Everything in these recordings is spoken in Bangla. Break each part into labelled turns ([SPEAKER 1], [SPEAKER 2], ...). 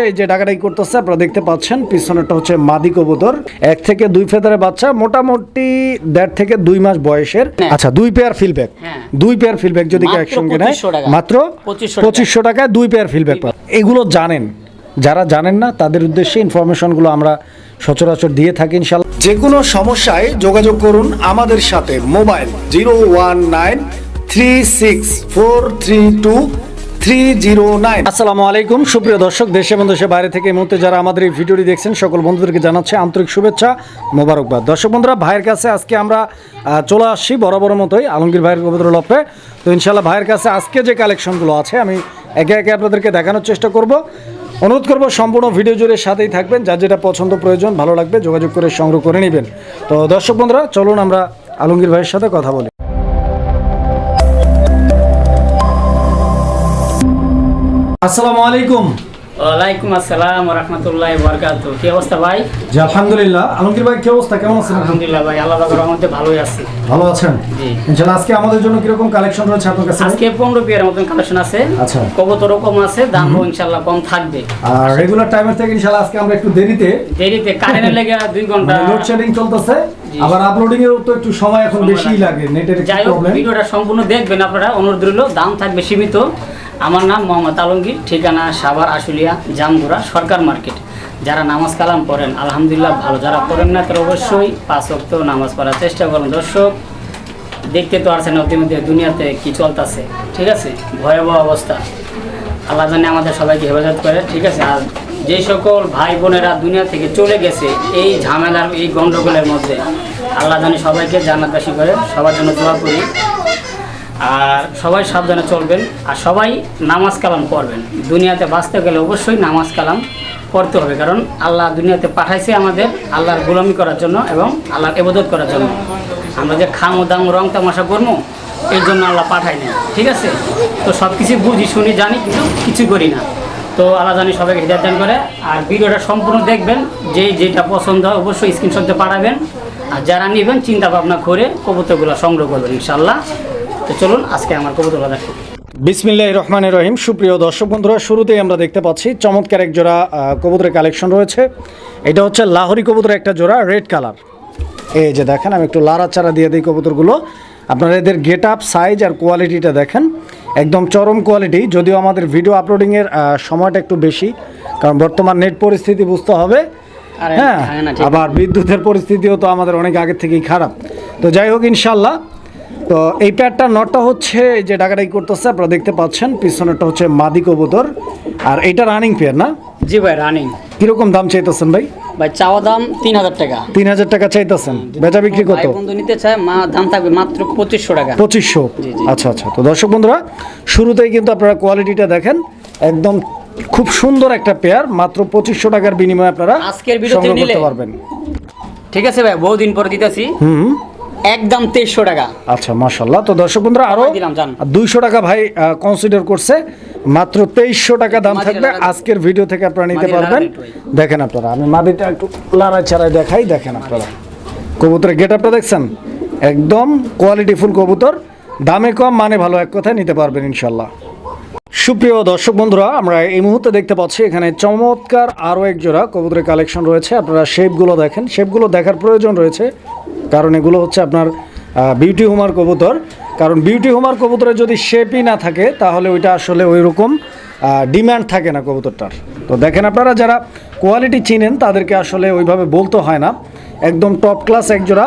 [SPEAKER 1] এই যে ডাকাডাকি করতেছে আপনারা দেখতে পাচ্ছেন পিছনেরটা হচ্ছে মাদি কবুতর। এক থেকে দুই ফেদারের বাচ্চা মোটামুটি দেড় থেকে দুই মাস বয়সের।
[SPEAKER 2] হ্যাঁ।
[SPEAKER 1] আচ্ছা দুই পেয়ার ফিলব্যাক
[SPEAKER 2] হ্যাঁ।
[SPEAKER 1] দুই পেয়ার ফিলব্যাক যদি কেউ একসঙ্গে নেয় মাত্র পঁচিশশো টাকায় দুই পেয়ার ফিলব্যাক এগুলো জানেন। যারা জানেন না তাদের উদ্দেশ্যে ইনফরমেশনগুলো আমরা সচরাচর দিয়ে থাকি ইনশাল্লাহ যে কোনো সমস্যায় যোগাযোগ করুন আমাদের সাথে mobile zero one nine three six four three two three zero nine আসসালামু আলাইকুম। সুপ্রিয় দর্শক, দেশে এবং দেশের বাইরে থেকে এই মুহূর্তে যারা আমাদের এই ভিডিওটি দেখছেন, সকল বন্ধুদেরকে জানাচ্ছে আন্তরিক শুভেচ্ছা, মোবারকবাদ। দর্শক বন্ধুরা, ভাইয়ের কাছে আজকে আমরা চলে আসছি বরাবর মতোই, আলমগীর ভাইয়ের কবুতর লপে তো ইনশাল্লাহ ভাইয়ের কাছে আজকে যে কালেকশনগুলো আছে, আমি একে একে আপনাদেরকে দেখানোর চেষ্টা করব। অনুরোধ করব, সম্পূর্ণ ভিডিও জুড়ে সাথেই থাকবেন। যার যেটা পছন্দ প্রয়োজন, ভালো লাগবে, যোগাযোগ করে সংগ্রহ করে নেবেন। তো দর্শক বন্ধুরা, চলুন আমরা আলমগীর ভাইয়ের সাথে কথা বলি। আসসালামু আলাইকুম।
[SPEAKER 2] ওয়ালাইকুম আসসালাম রহমতুল্লাহ বরকাত কি অবস্থা ভাই?
[SPEAKER 1] জি আলহামদুলিল্লাহ। আলমগীর ভাই কি অবস্থা? কেমন আছেন?
[SPEAKER 2] আলহামদুলিল্লাহ ভাই আল্লাহ পাকের রহমতে ভালোই আছি।
[SPEAKER 1] ভালো আছেন?
[SPEAKER 2] জি।
[SPEAKER 1] ইনশাআল্লাহ আজকে আমাদের জন্য কীরকম কালেকশন রয়েছে আপনার কাছে?
[SPEAKER 2] আজকে পনেরো বিয়ের মতন কালেকশন আছে।
[SPEAKER 1] আচ্ছা।
[SPEAKER 2] কম আছে দামও ইনশাল্লাহ কম থাকবে।
[SPEAKER 1] আর রেগুলার টাইমের থেকে ইনশাআল্লাহ আজকে আমরা একটু দেরিতে
[SPEAKER 2] দেরিতে কারেন্টের লেগে দুই ঘণ্টা
[SPEAKER 1] লোডশেডিং চলতেছে। আবার আপলোডিং এর তো একটু সময় এখন বেশিই লাগে। নেটের
[SPEAKER 2] যাই হোক
[SPEAKER 1] প্রবলেম
[SPEAKER 2] ভিডিওটা সম্পূর্ণ দেখবেন আপনারা। অনুরোধ রইল দাম থাকবে সীমিত। আমার নাম মোহাম্মদ আলমগীর, ঠিকানা সাভার আশুলিয়া জামদুরা সরকার মার্কেট। যারা নামাজ কালাম পড়েন, আলহামদুলিল্লাহ ভালো। যারা পড়েন না, তারা অবশ্যই পাঁচ ওয়াক্ত নামাজ পড়ার চেষ্টা করুন। দর্শক, দেখতে তো আছেন অতিমধ্যে দুনিয়াতে কি চলতেছে, ঠিক আছে? ভয়াবহ অবস্থা। আল্লাহ জানে আমাদের সবাইকে হেফাজত করে, ঠিক আছে? আর যে সকল ভাই বোনেরা দুনিয়া থেকে চলে গেছে, এই ঝামেলার, এই গণ্ডগোলের মধ্যে, আল্লাহ জানে সবাইকে জান্নাতবাসী করে, সবার জন্য দোয়া করি। আর সবাই সাবধানে চলবেন আর সবাই নামাজ কালাম পড়বেন। দুনিয়াতে বাঁচতে গেলে অবশ্যই নামাজ কালাম পড়তে হবে, কারণ আল্লাহ দুনিয়াতে পাঠাইছে আমাদের আল্লাহর গোলামি করার জন্য এবং আল্লাহর এবাদত করার জন্য। আমরা যে খামো দাম, রং তামাশা করব, এই জন্য আল্লাহ পাঠাই না ঠিক আছে? তো সব কিছু বুঝি, শুনি, জানি, কিন্তু কিছু করি না। তো আল্লাহ জানি সবাইকে হৃদয় দান করে। আর ভিডিওটা সম্পূর্ণ দেখবেন যে যেটা পছন্দ হয় অবশ্যই স্ক্রিনশট পাঠাবেন। আর যারা নেবেন, চিন্তা ভাবনা করে কবুতরগুলো সংগ্রহ করবেন ইনশাল্লাহ তো চলুন আজকে আমার কবুতরগুলো দেখো
[SPEAKER 1] বিসমিল্লাহ রহমান রহিম। সুপ্রিয় দর্শক বন্ধুরা শুরুতেই আমরা দেখতে পাচ্ছি চমৎকার এক জোড়া কবুতরের কালেকশন রয়েছে। এটা হচ্ছে লাহোরি কবুতরের একটা জোড়া রেড কালার। এই যে দেখেন আমি একটু লাড়াচাড়া দিয়ে দিই কবুতরগুলো। আপনারা এদের গেট আপ সাইজ আর কোয়ালিটিটা দেখেন। একদম চরম কোয়ালিটি যদিও আমাদের ভিডিও আপলোডিংয়ের সময়টা একটু বেশি কারণ বর্তমান নেট পরিস্থিতি বুঝতে হবে।
[SPEAKER 2] আরে,
[SPEAKER 1] হ্যাঁ। আবার বিদ্যুতের পরিস্থিতিও তো আমাদের অনেক আগে থেকেই খারাপ। তো যাই হোক ইনশাল্লাহ তো এই প্যাডটার নটটা হচ্ছে যে ডাকাডাকি করতেছে আপনারা দেখতে পাচ্ছেন পিছনেরটা হচ্ছে মাদি কবুতর। আর এটা রানিং পেয়ার না?
[SPEAKER 2] জি ভাই রানিং
[SPEAKER 1] কীরকম দাম চাইতেছেন ভাই?
[SPEAKER 2] ভাই চাওয়া দাম তিন হাজার টাকা।
[SPEAKER 1] তিন হাজার টাকা চাইতেছেন। বেচা বিক্রি কত?
[SPEAKER 2] বন্ধু নিতে চায় মা দাম থাকবে মাত্র পঁচিশশো টাকা।
[SPEAKER 1] পঁচিশশো। আচ্ছা আচ্ছা। তো দর্শক বন্ধুরা শুরুতেই কিন্তু আপনারা কোয়ালিটিটা দেখেন। একদম খুব সুন্দর একটা পেয়ার মাত্র পঁচিশশো টাকার বিনিময়ে আপনারা
[SPEAKER 2] আজকের
[SPEAKER 1] সংগ্রহ করতে পারবেন।
[SPEAKER 2] ঠিক আছে ভাই বহুদিন পরে দিতেছি।
[SPEAKER 1] হুম।
[SPEAKER 2] একদম তেইশশো টাকা।
[SPEAKER 1] আচ্ছা মাশাল্লাহ তো দর্শক বন্ধুরা
[SPEAKER 2] আরও।
[SPEAKER 1] দুইশো টাকা ভাই কনসিডার করছে। মাত্র তেইশশো টাকা দাম থাকবে। আজকের ভিডিও থেকে আপনারা নিতে পারবেন। দেখেন আপনারা আমি মাদিটা একটু লড়াই ছাড়াই দেখাই। দেখেন আপনারা। কবুতরের গেট আপটা দেখছেন? একদম কোয়ালিটিফুল কবুতর। দামে কম মানে ভালো এক কথায় নিতে পারবেন ইনশাল্লাহ সুপ্রিয় দর্শক বন্ধুরা আমরা এই মুহূর্তে দেখতে পাচ্ছি এখানে চমৎকার আরও এক জোড়া কবুতরের কালেকশন রয়েছে। আপনারা শেপগুলো দেখেন। শেপগুলো দেখার প্রয়োজন রয়েছে। কারণ এগুলো হচ্ছে আপনার বিউটি হোমার কবুতর। কারণ বিউটি হোমার কবুতরের যদি শেপই না থাকে তাহলে ওইটা আসলে ওই রকম ডিমান্ড থাকে না কবুতরটার। তো দেখেন আপনারা যারা কোয়ালিটি চিনেন তাদেরকে আসলে ওইভাবে বলতে হয় না। একদম টপ ক্লাস এক জোড়া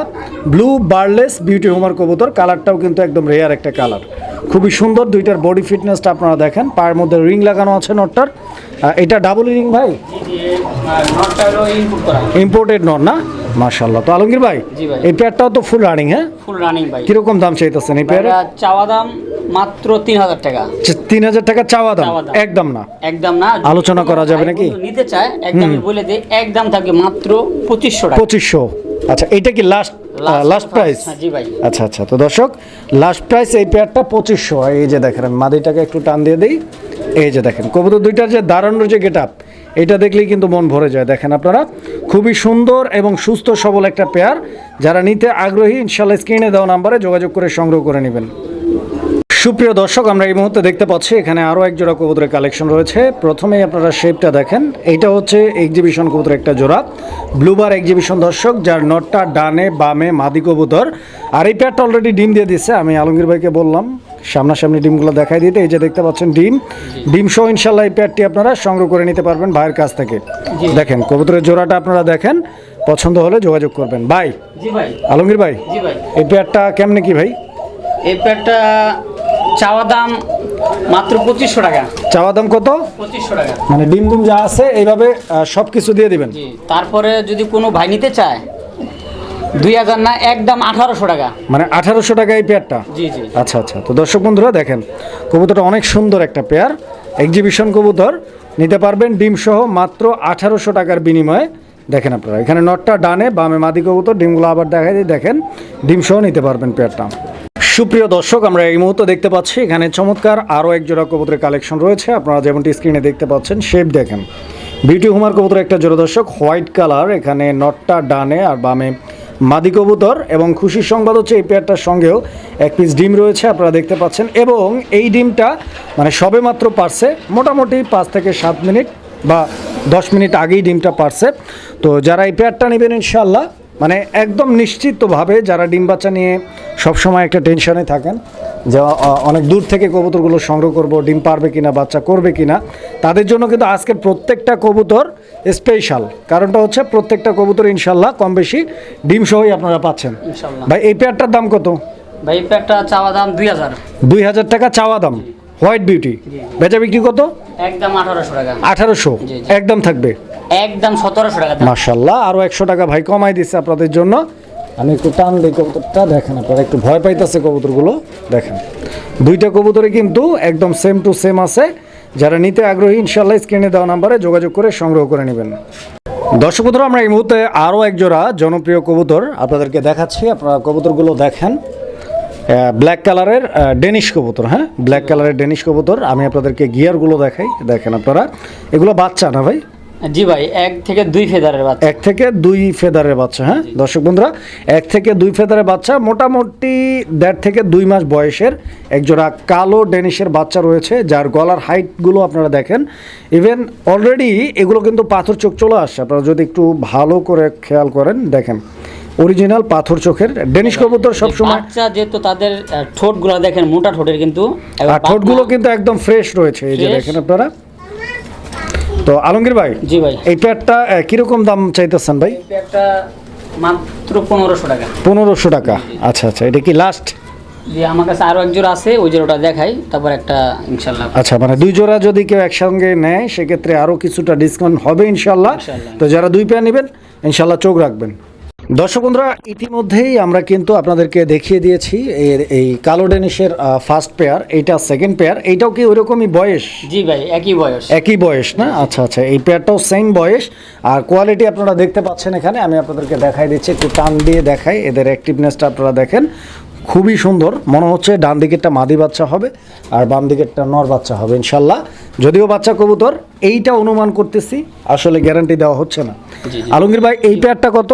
[SPEAKER 1] ব্লু বার্লেস বিউটি হোমার কবুতর। কালারটাও কিন্তু একদম রেয়ার একটা কালার খুবই সুন্দর দুইটার বডি ফিটনেসটা আপনারা দেখেন। পায়ের মধ্যে রিং লাগানো আছে নটটার এটা ডাবল রিং ভাই? ইম্পোর্টেড নট না? মাশাল্লাহ তো আলমগীর ভাই এই পেয়ারটাও তো ফুল রানিং হ্যাঁ?
[SPEAKER 2] ফুল রানিং ভাই।
[SPEAKER 1] কীরকম দাম চাইতেছেন এই পেয়ারে?
[SPEAKER 2] চাওয়া দাম মাত্র তিন হাজার টাকা।
[SPEAKER 1] তিন হাজার টাকা চাওয়া দাম? একদম না?
[SPEAKER 2] একদম না।
[SPEAKER 1] আলোচনা করা যাবে নাকি?
[SPEAKER 2] নিতে চায় একদম বলে দে একদম থাকবে মাত্র পঁচিশশো
[SPEAKER 1] পঁচিশশো। আচ্ছা এটা কি লাস্ট লাস্ট প্রাইস
[SPEAKER 2] জি ভাই।
[SPEAKER 1] আচ্ছা আচ্ছা তো দর্শক লাস্ট প্রাইস এই পেয়ারটা পঁচিশশো। এই যে দেখেন মাদিটাকে একটু টান দিয়ে দিই। এই যে দেখেন কবুতর দুইটার যে দাঁড়ানোর যে গেট আপ এটা দেখলেই কিন্তু মন ভরে যায়। দেখেন আপনারা, খুবই সুন্দর এবং সুস্থ সবল একটা পেয়ার যারা নিতে আগ্রহী ইনশাল্লাহ স্ক্রিনে দেওয়া নাম্বারে যোগাযোগ করে সংগ্রহ করে নেবেন। সুপ্রিয় দর্শক, আমরা এই মুহূর্তে দেখতে পাচ্ছি, এখানে আরও এক জোড়া কবুতরের কালেকশন রয়েছে। প্রথমেই আপনারা শেপটা দেখেন। এইটা হচ্ছে এক্সিবিশন কবুতরের একটা জোড়া। ব্লুবার এক্সিবিশন দর্শক, যার নটটা ডানে, বামে মাদি কবুতর। আর এই প্যাটটা অলরেডি ডিম দিয়ে দিচ্ছে আমি আলমগীর ভাইকে বললাম। সামনাসামনি ডিমগুলো দেখাই দিতে। এই যে দেখতে পাচ্ছেন ডিম। ডিম সহ ইনশাল্লাহ এই প্যাটটি আপনারা সংগ্রহ করে নিতে পারবেন ভাইয়ের কাছ থেকে। দেখেন কবুতরের জোড়াটা আপনারা দেখেন। পছন্দ হলে যোগাযোগ করবেন। ভাই আলমগীর ভাই এই প্যাটটা কেমনে কি ভাই?
[SPEAKER 2] এই প্যাডটা চাওয়া দাম মাত্র পঁচিশশো টাকা।
[SPEAKER 1] চাওয়া দাম কত?
[SPEAKER 2] পঁচিশশো টাকা।
[SPEAKER 1] মানে ডিম ডিম যা আছে এইভাবে সব কিছু দিয়ে দিবেন।
[SPEAKER 2] তারপরে যদি কোনো ভাই নিতে চায় দুই হাজার না একদম আঠারোশো টাকা।
[SPEAKER 1] মানে আঠারোশো টাকা এই পেয়ারটা?
[SPEAKER 2] জি জি
[SPEAKER 1] আচ্ছা আচ্ছা। তো দর্শক বন্ধুরা দেখেন কবুতরটা অনেক সুন্দর একটা পেয়ার। এক্সিবিশন কবুতর নিতে পারবেন ডিম সহ মাত্র আঠারোশো টাকার বিনিময়ে। দেখেন আপনারা এখানে নটটা ডানে বামে মাদি কবুতর ডিমগুলো আবার দেখাই দিই দেখেন ডিম সহ নিতে পারবেন পেয়ারটা। সুপ্রিয় দর্শক আমরা এই মুহূর্তে দেখতে পাচ্ছি এখানে চমৎকার আরও এক জোড়া কবুতরের কালেকশন রয়েছে। আপনারা যেমনটি স্ক্রিনে দেখতে পাচ্ছেন শেপ দেখেন। বিউটি হুমার কবুতর একটা জোড়া দর্শক হোয়াইট কালার এখানে নটটা ডানে আর বামে মাদি কবুতর এবং খুশির সংবাদ হচ্ছে এই পেয়ারটার সঙ্গেও এক পিস ডিম রয়েছে, আপনারা দেখতে পাচ্ছেন। এবং এই ডিমটা মানে সবে মাত্র পারছে, মোটামুটি পাঁচ থেকে সাত মিনিট বা দশ মিনিট আগেই ডিমটা পারছে। তো যারা এই পেয়ারটা নেবেন ইনশাল্লাহ মানে একদম নিশ্চিতভাবে যারা ডিম বাচ্চা নিয়ে সবসময় একটা টেনশনে থাকেন, যে অনেক দূর থেকে কবুতরগুলো সংগ্রহ করব, ডিম পারবে কিনা, বাচ্চা করবে কিনা, তাদের জন্য কিন্তু আজকের প্রত্যেকটা কবুতর স্পেশাল। কারণটা হচ্ছে প্রত্যেকটা কবুতর ইনশাল্লাহ কম বেশি ডিম সহই আপনারা পাচ্ছেন। ভাই এই পেয়ারটার দাম কত?
[SPEAKER 2] ভাই এই প্যাডটা চাওয়া দাম দুই হাজার।
[SPEAKER 1] দুই হাজার টাকা চাওয়া দাম। White beauty. বেচা বিক্রি কত?
[SPEAKER 2] একদম আঠারোশো টাকা।
[SPEAKER 1] আঠারোশো। একদম থাকবে?
[SPEAKER 2] একদম সতেরোশো টাকা
[SPEAKER 1] মার্শাল্লাহ আরও একশো টাকা ভাই কমাই দিচ্ছে আপনাদের জন্য। আমি একটু টান দিই কবুতরটা দেখেন আপনারা একটু ভয় পাইতেছে কবুতরগুলো। দেখেন দুইটা কবুতরে কিন্তু একদম সেম টু সেম আছে। যারা নিতে আগ্রহী ইনশাল্লাহ স্ক্রিনে দেওয়া নাম্বারে যোগাযোগ করে সংগ্রহ করে নেবেন। দর্শক বন্ধুরা, আমরা এই মুহূর্তে আরও একজোড়া জনপ্রিয় কবুতর আপনাদেরকে দেখাচ্ছি। আপনারা কবুতরগুলো দেখেন। ব্ল্যাক কালারের ডেনিশ কবুতর হ্যাঁ? ব্ল্যাক কালারের ডেনিশ কবুতর। আমি আপনাদেরকে গিয়ারগুলো দেখাই। দেখেন আপনারা। এগুলো বাচ্চা না ভাই?
[SPEAKER 2] জি ভাই এক থেকে দুই ফেদারের বাচ্চা।
[SPEAKER 1] এক থেকে দুই ফেদারের বাচ্চা হ্যাঁ? দর্শক বন্ধুরা এক থেকে দুই ফেদারের বাচ্চা মোটামুটি দেড় থেকে দুই মাস বয়সের একজোড়া কালো ডেনিশের বাচ্চা রয়েছে যার গলার হাইটগুলো আপনারা দেখেন। ইভেন অলরেডি এগুলো কিন্তু পাথর চোখ চলে আসছে। আপনারা যদি একটু ভালো করে খেয়াল করেন দেখেন। অরিজিনাল পাথর চোখের ডেনিশ কবুতর সবসময়
[SPEAKER 2] বাচ্চা যেহেতু তাদের ঠোঁটগুলো দেখেন মোটা ঠোঁটের কিন্তু
[SPEAKER 1] আর ঠোঁটগুলো কিন্তু একদম ফ্রেশ রয়েছে এই যে দেখেন আপনারা। তো আলমগীর ভাই
[SPEAKER 2] জি ভাই।
[SPEAKER 1] এই প্যাডটা কীরকম দাম চাইতেছেন ভাই?
[SPEAKER 2] প্যাডটা মাত্র পনেরোশো টাকা।
[SPEAKER 1] পনেরোশো টাকা। আচ্ছা আচ্ছা এটা কি লাস্ট
[SPEAKER 2] যে আমার কাছে আরও এক জোড়া আছে ওই জোড়াটা দেখাই তারপর একটা ইনশাল্লাহ
[SPEAKER 1] আচ্ছা মানে দুই জোড়া যদি কেউ একসঙ্গে নেয় সেক্ষেত্রে আরও কিছুটা ডিসকাউন্ট হবে ইনশাল্লাহ
[SPEAKER 2] ইনশাল্লাহ।
[SPEAKER 1] তো যারা দুই পেয়ার নেবেন ইনশাল্লাহ চোখ রাখবেন। দর্শক বন্ধুরা ইতিমধ্যেই আমরা কিন্তু আপনাদেরকে দেখিয়ে দিয়েছি এর এই কালো ডেনিশের ফার্স্ট পেয়ার এইটা সেকেন্ড পেয়ার এইটাও কি ওইরকমই বয়স?
[SPEAKER 2] জি ভাই একই বয়স।
[SPEAKER 1] একই বয়স না? আচ্ছা আচ্ছা এই পেয়ারটাও সেম বয়স। আর কোয়ালিটি আপনারা দেখতে পাচ্ছেন এখানে আমি আপনাদেরকে দেখাই দিচ্ছি একটু টান দিয়ে দেখাই এদের অ্যাক্টিভনেসটা আপনারা দেখেন। খুবই সুন্দর মনে হচ্ছে ডান দিকেরটা মাদি বাচ্চা হবে আর বাম দিকেরটা নর বাচ্চা হবে ইনশাল্লাহ। যদিও বাচ্চা কবুতর এইটা অনুমান করতেছি আসলে গ্যারান্টি দেওয়া হচ্ছে না। আলমগীর ভাই এই পেয়ারটা কত?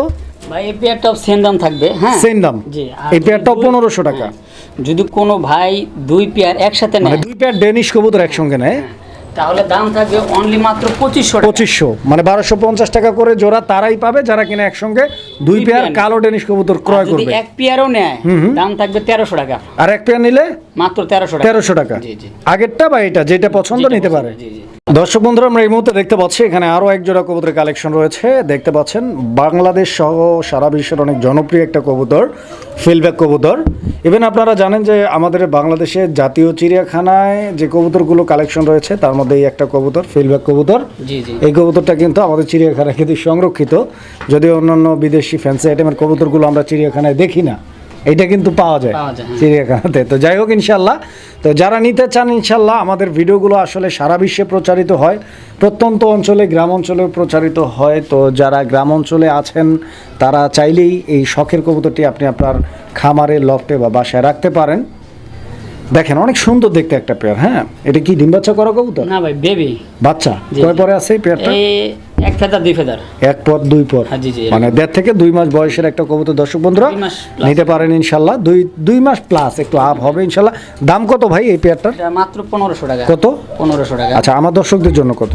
[SPEAKER 2] ভাই এই পেয়ারটাও সেম দাম থাকবে হ্যাঁ?
[SPEAKER 1] সেম দাম।
[SPEAKER 2] জি
[SPEAKER 1] এই পেয়ারটাও পনেরোশো টাকা।
[SPEAKER 2] হ্যাঁ, যদি কোনো ভাই দুই পেয়ার একসাথে
[SPEAKER 1] মানে
[SPEAKER 2] নেয়
[SPEAKER 1] দুই পেয়ার ডেনিশ কবুতর একসঙ্গে নেয়।
[SPEAKER 2] তাহলে দাম থাকবে অনলি মাত্র পঁচিশশো
[SPEAKER 1] পঁচিশশো। মানে বারোশো পঞ্চাশ টাকা করে জোড়া তারাই পাবে যারা কিনা একসঙ্গে। দুই পেয়ার কালো ডেনিশ কবুতর ক্রয় করবে।
[SPEAKER 2] এক পেয়ারও নেয় দাম থাকবে তেরোশো টাকা।
[SPEAKER 1] আর এক পেয়ার নিলে?
[SPEAKER 2] মাত্র তেরোশো
[SPEAKER 1] তেরোশো টাকা। আগেরটা বা এটা যেটা পছন্দ নিতে পারে।
[SPEAKER 2] জি, জি।
[SPEAKER 1] দর্শক বন্ধুরা আমরা এই মুহূর্তে দেখতে পাচ্ছি এখানে আরও এক জোড়া কবুতরের কালেকশন রয়েছে। দেখতে পাচ্ছেন বাংলাদেশ সহ সারা বিশ্বের অনেক জনপ্রিয় একটা কবুতর ফিলব্যাক কবুতর। ইভেন আপনারা জানেন যে আমাদের বাংলাদেশের জাতীয় চিড়িয়াখানায় যে কবুতরগুলো কালেকশন রয়েছে তার মধ্যে এই একটা কবুতর ফিলব্যাক কবুতর। এই কবুতরটা কিন্তু আমাদের চিড়িয়াখানায় কিন্তু সংরক্ষিত। যদিও অন্যান্য বিদেশি ফ্যান্সি আইটেমের কবুতরগুলো আমরা চিড়িয়াখানায় দেখি না। এটা কিন্তু পাওয়া যায়। চিড়িয়াখানাতে। তো যাই হোক ইনশাল্লাহ। তো যারা নিতে চান ইনশাল্লাহ আমাদের ভিডিওগুলো আসলে সারা বিশ্বে প্রচারিত হয়। প্রত্যন্ত অঞ্চলে গ্রাম অঞ্চলেও প্রচারিত হয়। তো যারা গ্রাম অঞ্চলে আছেন তারা চাইলেই এই শখের কবুতরটি আপনি আপনার খামারে লফটে বা বাসায় রাখতে পারেন। দেখেন অনেক সুন্দর দেখতে একটা পেয়ার হ্যাঁ? এটা কি ডিম বাচ্চা করা কবুতর?
[SPEAKER 2] না ভাই বেবি
[SPEAKER 1] বাচ্চা? কয় পরে আছে এই পেয়ারটা?
[SPEAKER 2] এই এক ফেদার দুই ফেদার।
[SPEAKER 1] এক পর দুই পর
[SPEAKER 2] হ্যাঁ,
[SPEAKER 1] মানে দেড় থেকে দুই মাস বয়সের একটা কবুতর দর্শক বন্ধুরা নিতে পারেন ইনশাল্লাহ। দুই দুই মাস প্লাস একটু আপ হবে ইনশাল্লাহ। দাম কত ভাই এই পেয়ারটার
[SPEAKER 2] মাত্র পনেরোশো টাকা।
[SPEAKER 1] কত?
[SPEAKER 2] পনেরোশো টাকা।
[SPEAKER 1] আচ্ছা আমার দর্শকদের জন্য কত?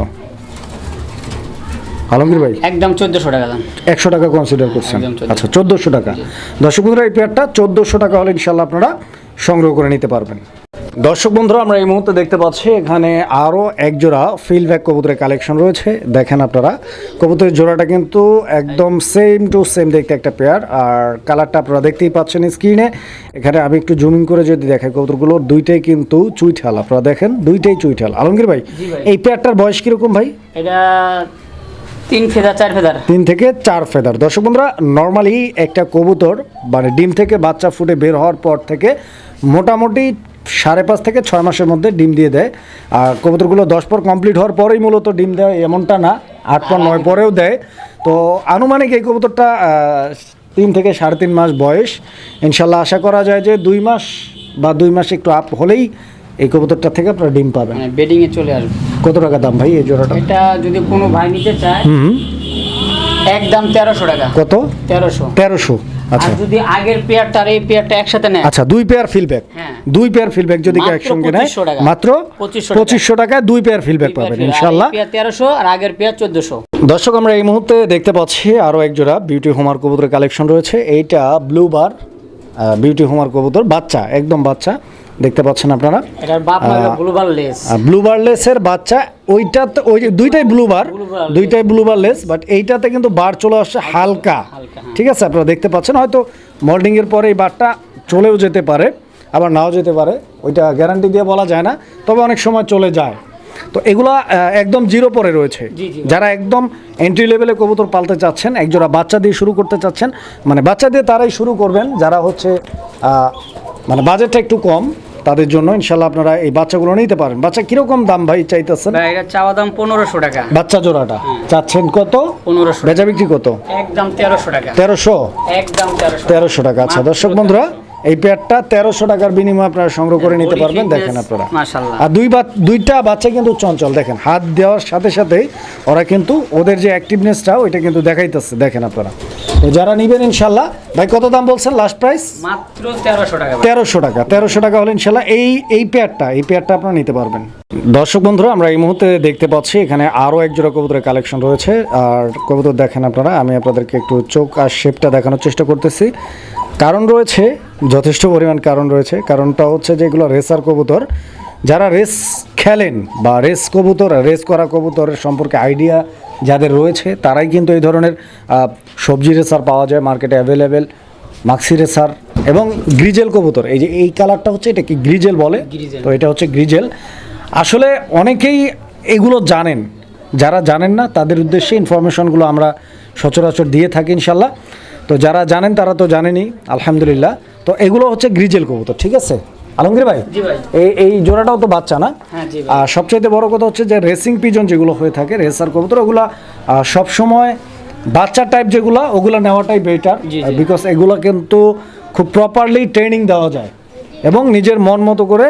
[SPEAKER 1] আলমগীর ভাই?
[SPEAKER 2] একদম চোদ্দশো টাকা দাম।
[SPEAKER 1] একশো টাকা কনসিডার করছেন। আচ্ছা চোদ্দোশো টাকা। দর্শক বন্ধুরা এই পেয়ারটা চোদ্দোশো টাকা হলে ইনশাল্লাহ আপনারা সংগ্রহ করে নিতে পারবেন। দর্শক বন্ধুরা আমরা এই মুহূর্তে দেখতে পাচ্ছি এখানে আরও এক জোড়া ফিল ব্যাক কবুতরের কালেকশন রয়েছে। দেখেন আপনারা কবুতরের জোড়াটা কিন্তু একদম সেম টু সেম দেখতে একটা পেয়ার আর কালারটা আপনারা দেখতেই পাচ্ছেন স্ক্রিনে এখানে আমি একটু জুমিং করে যদি দেখাই কবুতরগুলো দুইটাই কিন্তু চুইঠাল আপনারা দেখেন দুইটাই চুইঠাল। আলমগীর ভাই
[SPEAKER 2] ভাই।
[SPEAKER 1] এই পেয়ারটার বয়স কীরকম ভাই?
[SPEAKER 2] এটা তিন ফেদার চার ফেদার।
[SPEAKER 1] তিন থেকে চার ফেদার। দর্শক বন্ধুরা নর্মালি একটা কবুতর মানে ডিম থেকে বাচ্চা ফুটে বের হওয়ার পর থেকে মোটামুটি সাড়ে পাঁচ থেকে ছয় মাসের মধ্যে ডিম দিয়ে দেয়। আর কবুতরগুলো দশ পর কমপ্লিট হওয়ার পরেই মূলত ডিম দেয় এমনটা না। আট পর নয় পরেও দেয়। তো আনুমানিক এই কবুতরটা তিন থেকে সাড়ে তিন মাস বয়স। ইনশাল্লাহ আশা করা যায় যে দুই মাস বা দুই মাস একটু আপ হলেই এই কবুতরটা থেকে আপনারা ডিম পাবেন।
[SPEAKER 2] মানে বেডিং এ চলে আসবে।
[SPEAKER 1] কত টাকা দাম ভাই এই জোড়াটা?
[SPEAKER 2] এটা যদি কোনো ভাই নিতে চায় একদম তেরোশো টাকা।
[SPEAKER 1] কত?
[SPEAKER 2] তেরোশো।
[SPEAKER 1] তেরোশো। আচ্ছা।
[SPEAKER 2] আর যদি আগের পেয়ারটা আর এই পেয়ারটা একসাথে নেয়?
[SPEAKER 1] আচ্ছা দুই পেয়ার ফিলব্যাক
[SPEAKER 2] হ্যাঁ।
[SPEAKER 1] দুই পেয়ার ফিলব্যাক যদি কেউ
[SPEAKER 2] মাত্র
[SPEAKER 1] একসঙ্গে নেয়
[SPEAKER 2] 2500 টাকা।
[SPEAKER 1] মাত্র
[SPEAKER 2] 2500 টাকা।
[SPEAKER 1] টাকায় দুই পেয়ার ফিলব্যাক পাবেন ইনশাল্লাহ
[SPEAKER 2] পেয়ার তেরোশো আর আগের পেয়ার চোদ্দশো।
[SPEAKER 1] দর্শক আমরা এই মুহূর্তে দেখতে পাচ্ছি আরও এক জোড়া বিউটি হোমার কবুতরের কালেকশন রয়েছে। এইটা ব্লু বার বিউটি হোমার কবুতর বাচ্চা একদম বাচ্চা। দেখতে পাচ্ছেন আপনারা?
[SPEAKER 2] এটার বাপ মা গ্লোবাল লেস।
[SPEAKER 1] বাচ্চা ওইটাতে ওই দুইটাই ব্লু বার দুইটাই ব্লু বারলেস বাট এইটাতে কিন্তু বার চলে আসছে হালকা।
[SPEAKER 2] হ্যাঁ।
[SPEAKER 1] ঠিক আছে আপনারা দেখতে পাচ্ছেন হয়তো মল্ডিং এর পরে এই বারটা চলেও যেতে পারে আবার নাও যেতে পারে ওইটা গ্যারান্টি দিয়ে বলা যায় না তবে অনেক সময় চলে যায়। তো এগুলা একদম জিরো পরে রয়েছে। যারা একদম এন্ট্রি লেভেলে কবুতর পালতে চাচ্ছেন একজোড়া বাচ্চা দিয়ে শুরু করতে চাচ্ছেন মানে বাচ্চা দিয়ে তারাই শুরু করবেন যারা হচ্ছে মানে বাজেটটা একটু কম তাদের জন্য ইনশাল্লাহ আপনারা এই বাচ্চাগুলো নিতে পারেন। বাচ্চা কীরকম দাম ভাই চাইতেছেন?
[SPEAKER 2] ভাই এটা চাওয়া দাম পনেরোশো টাকা।
[SPEAKER 1] বাচ্চা জোড়াটা। চাচ্ছেন কত?
[SPEAKER 2] পনেরোশো।
[SPEAKER 1] বেচা বিক্রি কত?
[SPEAKER 2] একদম তেরোশো টাকা।
[SPEAKER 1] তেরোশো?
[SPEAKER 2] একদম তেরোশো।
[SPEAKER 1] তেরোশো টাকা। আচ্ছা দর্শক বন্ধুরা এই পেয়ারটা তেরোশো টাকার বিনিময়ে আপনারা সংগ্রহ করে নিতে পারবেন দেখেন আপনারা। আর দুই বা দুইটা বাচ্চা কিন্তু চঞ্চল দেখেন হাত দেওয়ার সাথে সাথেই ওরা কিন্তু ওদের যে অ্যাক্টিভনেসটা ওইটা কিন্তু দেখাইতেছে দেখেন আপনারা। তো যারা নিবেন ইনশাল্লাহ ভাই কত দাম বলছেন লাস্ট প্রাইস
[SPEAKER 2] মাত্র তেরোশো টাকা
[SPEAKER 1] তেরোশো টাকা তেরোশো টাকা হলে ইনশাল্লাহ এই এই পেয়ারটা এই পেয়ারটা আপনারা নিতে পারবেন। দর্শক বন্ধুরা আমরা এই মুহূর্তে দেখতে পাচ্ছি এখানে আরও এক জোড়া কবুতরের কালেকশন রয়েছে। আর কবুতর দেখেন আপনারা আমি আপনাদেরকে একটু চোখ আর শেপটা দেখানোর চেষ্টা করতেছি। কারণ রয়েছে যথেষ্ট পরিমাণ কারণ রয়েছে। কারণটা হচ্ছে যে এগুলো রেসার কবুতর। যারা রেস খেলেন বা রেস কবুতর রেস করা কবুতরের সম্পর্কে আইডিয়া যাদের রয়েছে তারাই কিন্তু এই ধরনের সবজি রেসার পাওয়া যায় মার্কেটে অ্যাভেলেবেল মাক্সি রেসার এবং গ্রিজেল কবুতর। এই যে এই কালারটা হচ্ছে এটা কি গ্রিজেল বলে। তো এটা হচ্ছে গ্রিজেল। আসলে অনেকেই এগুলো জানেন। যারা জানেন না তাদের উদ্দেশ্যে ইনফরমেশনগুলো আমরা সচরাচর দিয়ে থাকি ইনশাল্লাহ তো যারা জানেন তারা তো জানেনি আলহামদুলিল্লাহ। তো এগুলো হচ্ছে গ্রিজেল কবুতর ঠিক আছে? আলমগীর ভাই এই এই জোড়াটাও তো বাচ্চা না?
[SPEAKER 2] হ্যাঁ
[SPEAKER 1] আর সবচাইতে বড় কথা হচ্ছে যে রেসিং পিজন যেগুলো হয়ে থাকে রেসার কবুতর ওগুলা সবসময় বাচ্চা টাইপ যেগুলো ওগুলো নেওয়াটাই বেটার। বিকজ এগুলো কিন্তু খুব প্রপারলি ট্রেনিং দেওয়া যায়। এবং নিজের মন মতো করে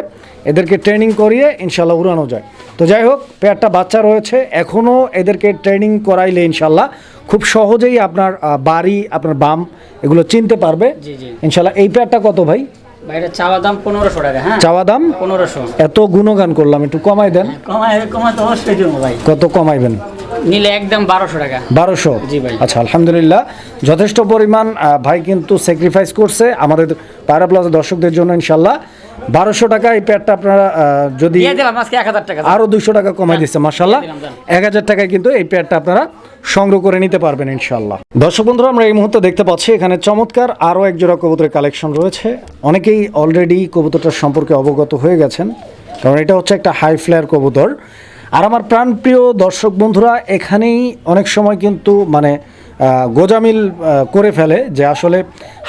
[SPEAKER 1] এদেরকে ট্রেনিং করিয়ে ইনশাল্লাহ উড়ানো যায়। তো যাই হোক পেয়ারটা বাচ্চা রয়েছে এখনও এদেরকে ট্রেনিং করাইলে ইনশাল্লাহ খুব সহজেই আপনার বাড়ি আপনার বাম এগুলো চিনতে পারবে। ইনশাল্লাহ এই পেয়ারটা কত ভাই?
[SPEAKER 2] চাওয়া দাম পনেরোশো টাকা হ্যাঁ?
[SPEAKER 1] চাওয়া দাম?
[SPEAKER 2] পনেরোশো।
[SPEAKER 1] এত গুণগান করলাম একটু কমাই দেন।
[SPEAKER 2] অবশ্যই ভাই।
[SPEAKER 1] কত কমাইবেন?
[SPEAKER 2] নিলে একদম বারোশো টাকা।
[SPEAKER 1] বারোশো?
[SPEAKER 2] জি ভাই।
[SPEAKER 1] আচ্ছা আলহামদুলিল্লাহ। যথেষ্ট পরিমাণ ভাই কিন্তু স্যাক্রিফাইস করছে আমাদের পায়রা প্লাজা দর্শকদের জন্য ইনশাল্লাহ বারোশো টাকা এই প্যাডটা আপনারা যদি আরও দুশো টাকা। কমাই দিচ্ছে মাসাল্লাহ এক হাজার টাকায় কিন্তু এই প্যাডটা আপনারা সংগ্রহ করে নিতে পারবেন ইনশাল্লাহ দর্শক বন্ধুরা আমরা এই মুহূর্তে দেখতে পাচ্ছি এখানে চমৎকার আরও এক জোড়া কবুতরের কালেকশন রয়েছে। অনেকেই অলরেডি কবুতরটার সম্পর্কে অবগত হয়ে গেছেন কারণ এটা হচ্ছে একটা হাই ফ্লেয়ার কবুতর। আর আমার প্রাণপ্রিয় দর্শক বন্ধুরা এখানেই অনেক সময় কিন্তু মানে গোজামিল করে ফেলে যে আসলে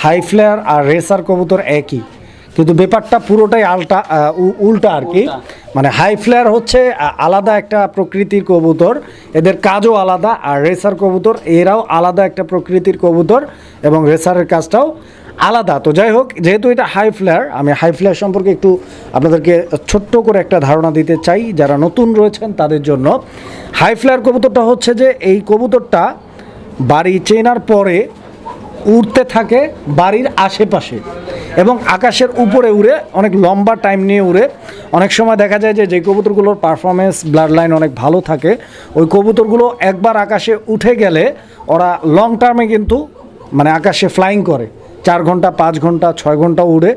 [SPEAKER 1] হাই ফ্লেয়ার আর রেসার কবুতর একই। কিন্তু ব্যাপারটা পুরোটাই আলটা উল্টা আর কি। মানে হাই ফ্লেয়ার হচ্ছে আলাদা একটা প্রকৃতির কবুতর এদের কাজও আলাদা আর রেসার কবুতর এরাও আলাদা একটা প্রকৃতির কবুতর এবং রেসারের কাজটাও আলাদা। তো যাই হোক, যেহেতু এটা হাই ফ্লেয়ার আমি হাই ফ্লেয়ার সম্পর্কে একটু আপনাদেরকে ছোট্ট করে একটা ধারণা দিতে চাই, যারা নতুন রয়েছেন তাদের জন্য। হাই ফ্লেয়ার কবুতরটা হচ্ছে যে, এই কবুতরটা বাড়ি চেনার পরে উড়তে থাকে বাড়ির আশেপাশে এবং আকাশের উপরে উড়ে, অনেক লম্বা টাইম নিয়ে উড়ে। অনেক সময় দেখা যায় যে যে কবুতরগুলোর পারফরমেন্স ব্লাড লাইন অনেক ভালো থাকে, ওই কবুতরগুলো একবার আকাশে উঠে গেলে ওরা লং টার্মে কিন্তু মানে আকাশে ফ্লাইং করে। চার ঘণ্টা পাঁচ ঘণ্টা ছয় ঘণ্টা উড়ে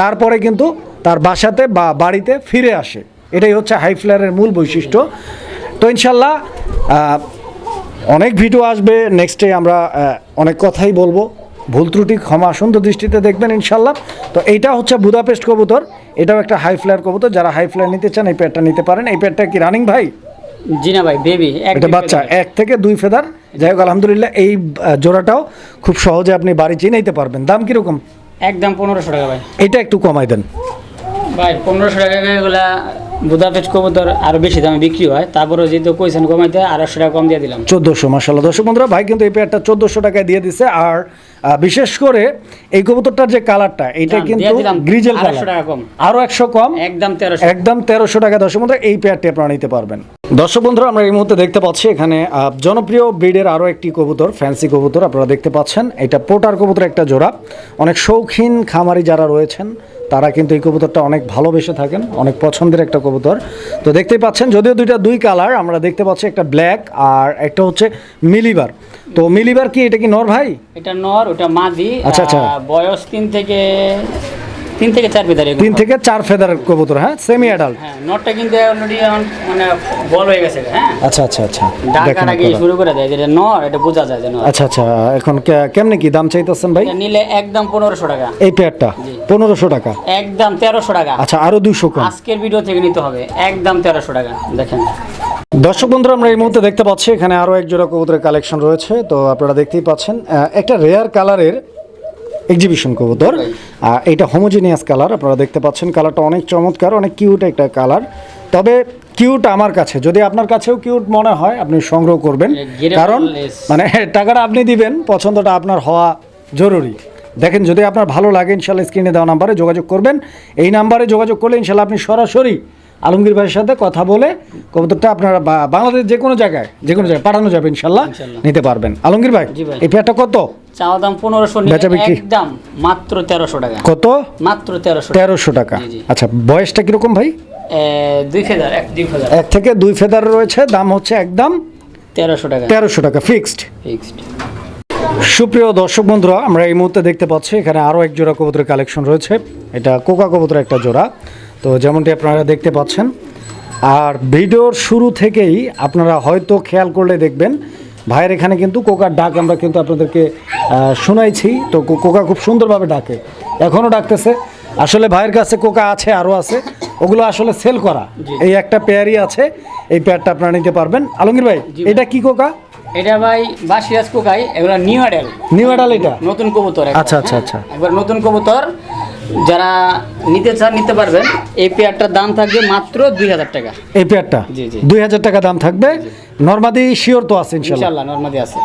[SPEAKER 1] তারপরে কিন্তু তার বাসাতে বা বাড়িতে ফিরে আসে। এটাই হচ্ছে হাই ফ্লেয়ারের মূল বৈশিষ্ট্য। তো ইনশাল্লাহ অনেক ভিডিও আসবে। নেক্সটে আমরা অনেক কথাই বলব। ভুল ত্রুটি ক্ষমা সুন্দর দৃষ্টিতে দেখবেন ইনশাল্লাহ। তো এইটা হচ্ছে বুদাপেস্ট কবুতর। এটাও একটা হাই ফ্লেয়ার কবুতর। যারা হাই ফ্লেয়ার নিতে চান এই প্যাডটা নিতে পারেন। এই প্যাডটা কি রানিং ভাই?
[SPEAKER 2] জি না ভাই বেবি
[SPEAKER 1] একটা বাচ্চা এক থেকে দুই ফেদার যাই হোক আলহামদুলিল্লাহ এই জোড়াটাও খুব সহজে আপনি বাড়ি চিনাইতে পারবেন। দাম কীরকম?
[SPEAKER 2] একদম পনেরোশো টাকা ভাই।
[SPEAKER 1] এটা একটু কমাই দেন।
[SPEAKER 2] ভাই পনেরোশো টাকা এগুলা বুদাপেস্ট কবুতর আরও বেশি দামে বিক্রি হয়। তারপরে যেহেতু কইছেন কমাইতে আড়াইশো টাকা কম দিয়ে দিলাম।
[SPEAKER 1] চোদ্দোশো মাসাল্লাহ দর্শক বন্ধুরা ভাই কিন্তু এই পেয়ারটা চোদ্দোশো টাকায় দিয়ে দিছে। আর বিশেষ করে এই কবুতরটার যে কালারটা এটা কিন্তু গ্রিজেল
[SPEAKER 2] টাকা কম।
[SPEAKER 1] আরও একশো কম?
[SPEAKER 2] একদম তেরোশো।
[SPEAKER 1] একদম তেরোশো টাকা। দর্শক বন্ধুরা এই পেয়ারটি আপনারা নিতে পারবেন। দর্শক বন্ধুরা আমরা এই মুহূর্তে দেখতে পাচ্ছি এখানে জনপ্রিয় ব্রিডের আরও একটি কবুতর ফ্যান্সি কবুতর আপনারা দেখতে পাচ্ছেন। এটা পোটার কবুতর একটা জোড়া। অনেক শৌখিন খামারি যারা রয়েছেন তারা কিন্তু এই কবুতরটা অনেক ভালোবেসে থাকেন অনেক পছন্দের একটা কবুতর। তো দেখতেই পাচ্ছেন যদিও দুইটা দুই কালার আমরা দেখতে পাচ্ছি একটা ব্ল্যাক আর একটা হচ্ছে মিলিবার। তো মিলিবার কি এটা কি নর ভাই?
[SPEAKER 2] এটা নর ওটা মাদি
[SPEAKER 1] আচ্ছা, আচ্ছা।
[SPEAKER 2] বয়স তিন থেকে তিন থেকে চার ফেদার
[SPEAKER 1] তিন থেকে চার ফেদার কবুতর হ্যাঁ? সেমি অ্যাডাল্ট
[SPEAKER 2] হ্যাঁ নটটা কিন্তু অলরেডি মানে বল হয়ে গেছে হ্যাঁ?
[SPEAKER 1] আচ্ছা আচ্ছা আচ্ছা।
[SPEAKER 2] ডাকার আগে শুরু করে দেয় যেটা নর এটা বোঝা যায় যে নর।
[SPEAKER 1] আচ্ছা আচ্ছা এখন কেমনে কি দাম চাইতেছেন ভাই?
[SPEAKER 2] এটা নিলে একদম পনেরোশো টাকা।
[SPEAKER 1] এই পেয়ারটা
[SPEAKER 2] জি।
[SPEAKER 1] পনেরোশো টাকা।
[SPEAKER 2] একদম তেরোশো টাকা।
[SPEAKER 1] আচ্ছা আরও কম।
[SPEAKER 2] আজকের ভিডিও থেকে নিতে হবে। একদম তেরোশো টাকা দেখেন।
[SPEAKER 1] দর্শক বন্ধুরা আমরা এই মুহূর্তে দেখতে পাচ্ছি এখানে আরও এক জোড়া কবুতরের কালেকশন রয়েছে। তো আপনারা দেখতেই পাচ্ছেন একটা রেয়ার কালারের এক্সিবিশন কবুতর। এটা হোমোজিনিয়াস কালার আপনারা দেখতে পাচ্ছেন কালারটা অনেক চমৎকার অনেক কিউট একটা কালার তবে কিউট আমার কাছে যদি আপনার কাছেও কিউট মনে হয় আপনি সংগ্রহ করবেন। কারণ মানে টাকাটা আপনি দিবেন পছন্দটা আপনার হওয়া জরুরি। দেখেন যদি আপনার ভালো লাগে ইনশাল্লাহ স্ক্রিনে দেওয়া নাম্বারে যোগাযোগ করবেন। এই নাম্বারে যোগাযোগ করলে ইনশাল্লাহ আপনি সরাসরি আলমগীর ভাইয়ের সাথে কথা বলে কবুতরটা আপনারা বাংলাদেশ যে কোনো জায়গায় যে কোনো জায়গায় পাঠানো যাবে ইনশাল্লাহ। নিতে পারবেন। আলমগীর ভাই। এই পেয়ারটা কত?
[SPEAKER 2] চাওয়া দাম পনেরোশো? একদম মাত্র তেরোশো টাকা।
[SPEAKER 1] কত?
[SPEAKER 2] মাত্র তেরোশো
[SPEAKER 1] তেরোশো টাকা। আচ্ছা বয়সটা কীরকম ভাই?
[SPEAKER 2] দুই ফেদার এক
[SPEAKER 1] থেকে দুই ফেদার রয়েছে দাম হচ্ছে একদম
[SPEAKER 2] তেরোশো টাকা।
[SPEAKER 1] তেরোশো টাকা ফিক্সড
[SPEAKER 2] ফিক্সড
[SPEAKER 1] সুপ্রিয় দর্শক বন্ধুরা আমরা এই মুহূর্তে দেখতে পাচ্ছি এখানে আরও এক জোড়া কবুতরের কালেকশন রয়েছে। এটা কোকা কবুতরের একটা জোড়া। তো যেমনটি আপনারা দেখতে পাচ্ছেন আর ভিডিওর শুরু থেকেই আপনারা হয়তো খেয়াল করলে দেখবেন ভাইয়ের এখানে কিন্তু কোকার ডাক আমরা কিন্তু আপনাদেরকে শোনাইছি। তো কোকা খুব সুন্দরভাবে ডাকে। এখনও ডাকতেছে। আসলে ভাইয়ের কাছে কোকা আছে আরও আছে। ওগুলো আসলে সেল করা। এই একটা পেয়ারই আছে। এই পেয়ারটা আপনারা নিতে পারবেন। আলমগীর ভাই। এটা কি কোকা?
[SPEAKER 2] এটা ভাই বাসিরাজ কোকাই এগুলো নিউ অ্যাডেল
[SPEAKER 1] নিউ আডাল এটা?
[SPEAKER 2] নতুন কবুতর
[SPEAKER 1] আচ্ছা, আচ্ছা? আচ্ছা।
[SPEAKER 2] একবার নতুন কবুতর যারা নিতে চান নিতে পারবেন। এই পেয়ারটার দাম থাকবে মাত্র দুই হাজার টাকা।
[SPEAKER 1] এই পেয়ারটা?
[SPEAKER 2] জি, জি।
[SPEAKER 1] দুই হাজার টাকা দাম থাকবে? নর্মাদি শিওর তো আছে
[SPEAKER 2] ইনশাল্লাহ নর্মাদি আছে।